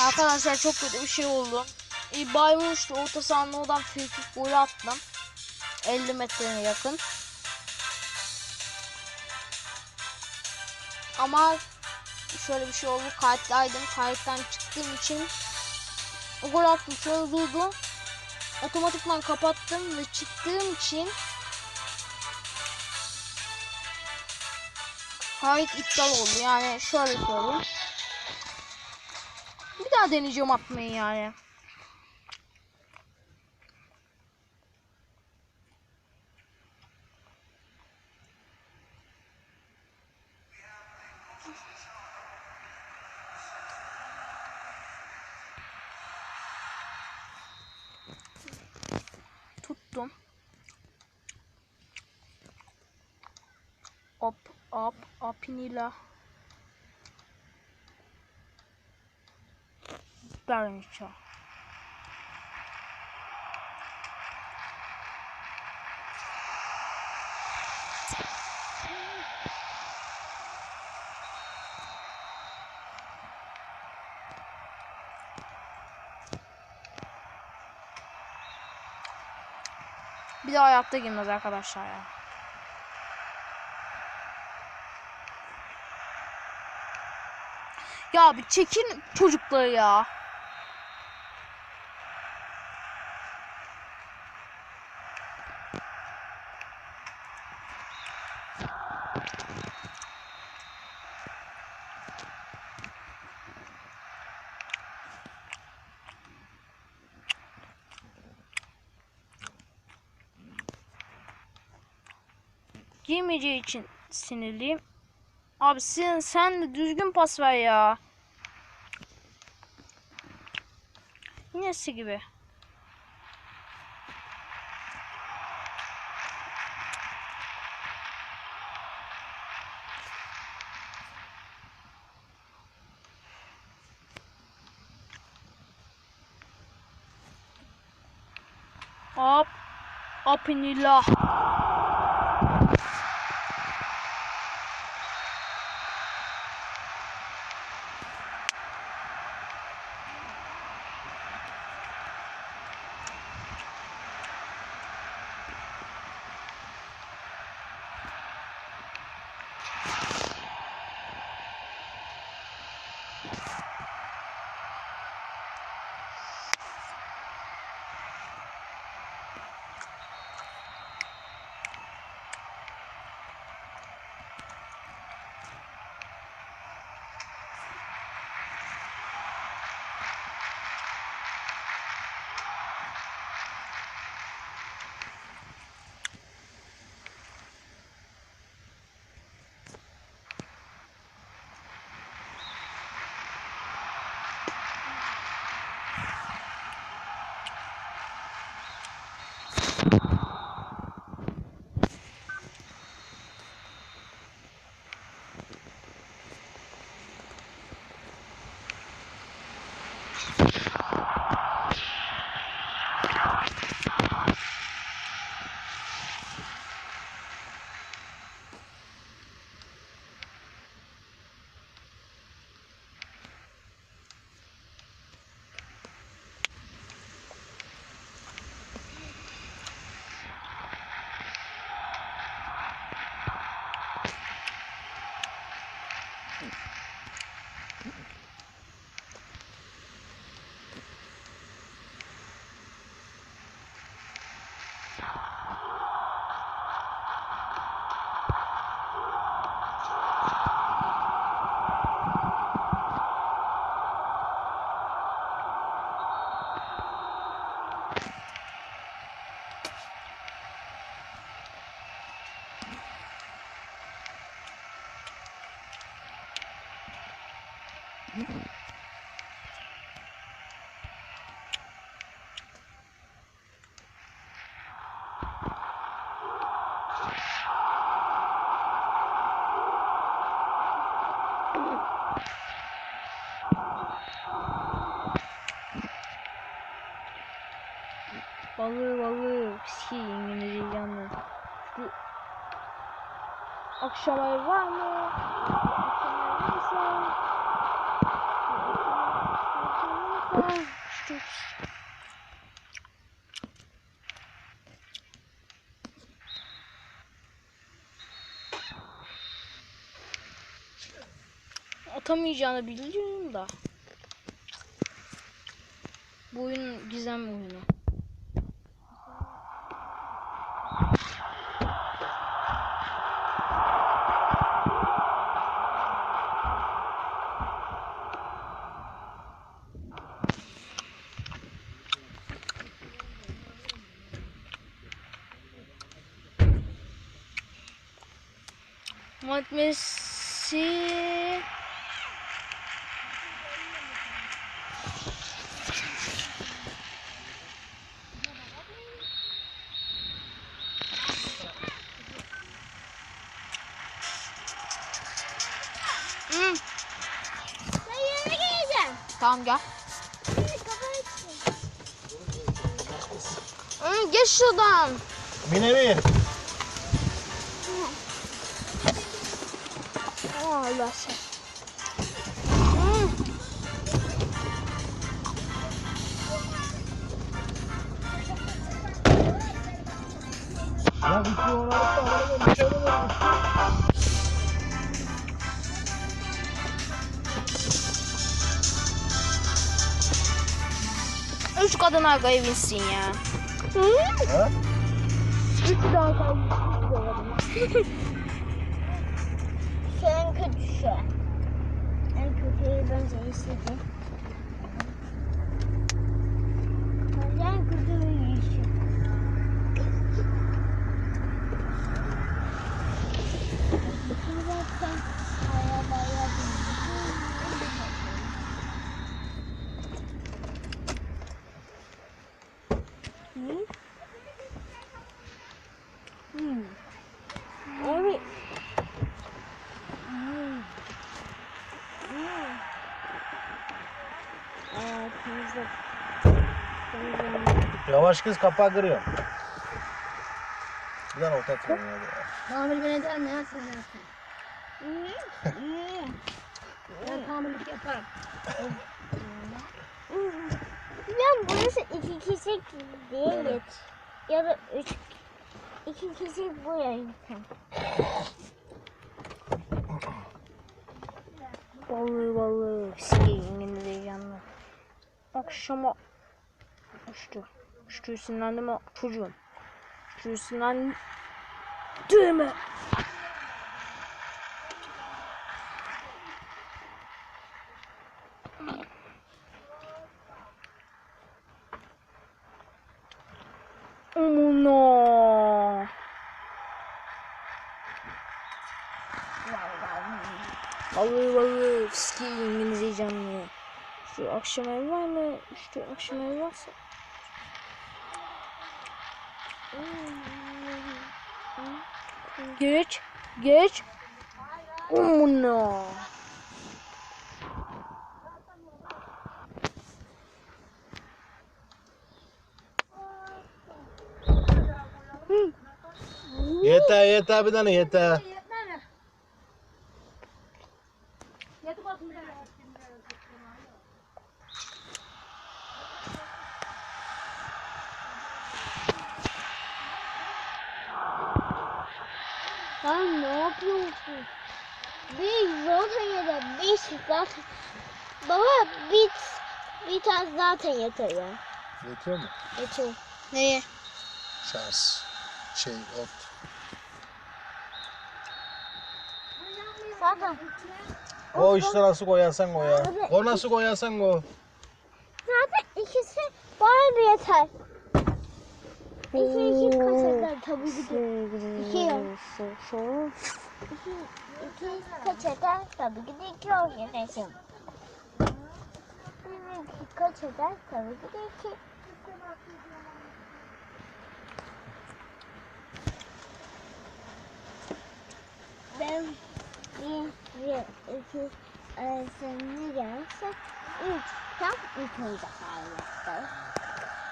Arkadaşlar çok kötü bir şey oldu. E, Bayern işte orta sahanın oradan free kick golü attım. 50 metreye yakın. Ama şöyle bir şey oldu. Kayıttaydım. Kayıttan çıktığım için o gol attım. Sonra durdu. Otomatikman kapattım ve çıktığım için kayıt iptal oldu. Yani şöyle söyleyeyim. Bir daha deneyeceğim atmayı yani. Tuttum. Op, op, opinila. Darınca. Bir daha hayatta girmez arkadaşlar ya. Ya bir çekin çocukları ya. Giymeyeceği için sinirliyim. Abi sen, sen de düzgün pas ver ya. Yinesi gibi. Hop. Apinillah. Thank you. Balığı balığı. Şey İngilizce yalnız. Şu akşam ayı var mı? Akşam ayı varsa. Şu akşam ayı- atamayacağını biliyorum da. Bu oyun gizem oyunu. Hmm, tamam gel. Hmm, geç şuradan. Minevi. Allah sen. Ya bir şey arada bir şey alalım. Üç kadın arkaya binsin ya. Ha? Üç daha kalmış. Şu en kötüsü. En kötüyü bence istedim. Bence en kötüyü işi. Zaten arabaya bindim. Abi. Aa, temizle. Yavaş kız kapağı kırıyor. Bir tane orta atıyor ya. Tamir ben ederim ya sen yapsın. ben tamirlik yaparım. Ben burası iki kişi diye geç. Ya da üç iki kişi buraya gitsin. Vallahi vallahi sikeyim yine de canlı. Akşama uçtu. Uçtu sinirlendim o çocuğum. Uçtu sinirlendim. Düğme. Amına. Vallahi vallahi yine de canlı. Şu akşam ev var mı? Şu akşam ev varsa. Geç. Geç. Amına. Yeter yeter bir tane yeter. Yapıyorsun? Bir zaten yeter. Bir zaten. Baba bir, bir tane zaten yeter ya. Yetiyor mu? Yeter. Neye? Şans. Şey ot. Zaten. O işte nasıl koyarsan koy ya. O nasıl koyarsan koy. Zaten ikisi bana bir yeter. İki iki kaç eder tabii ki. İki ya. İki, iki eder tabii ki de iki. Bir iki eder tabii ki de iki. Ben bir, bir, iki, arasını gelse üç, tam üç olacak hayatta.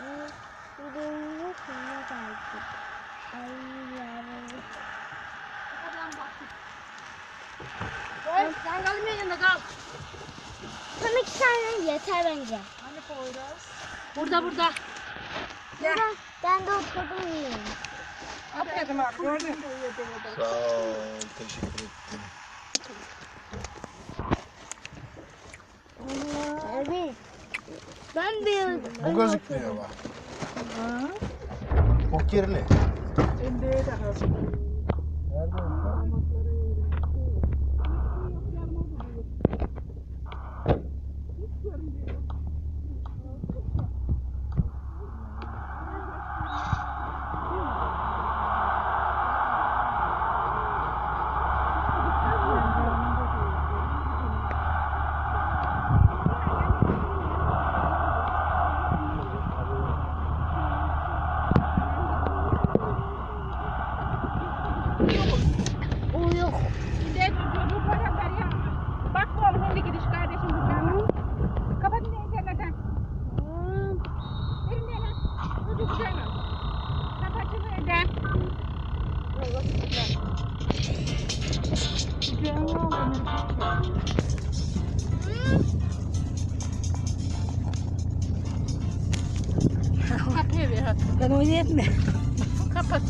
Bir, bir de yok ne Adam baktı. Boy, sen kal benim yanında kal. Tam iki tane yeter bence. Hani Poyraz? Burada burada. Gel. Burada ben de oturdum yiyeyim. Aferin abi gördün. Sağ ol. Teşekkür ettim. Abi. Ben de Bu gözükmüyor bak. Hı. O kirli. Ben de öyle yok. Şimdi bu para ya. Bak bu oğlum şimdi gidiş kardeşim. Kapatın da internetten. Verin de lan. Hadi güzel. Kapatın evden. Kapıyı ver. Ben oynayayım mı? Kapat.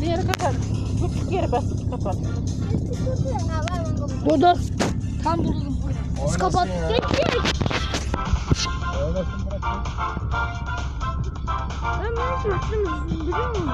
Bir yere kapat. Küçük yere bas. Kapat. Burada. Tam buldum. Oynasın Kapat. Ben ne yapıyorsun biliyor musun?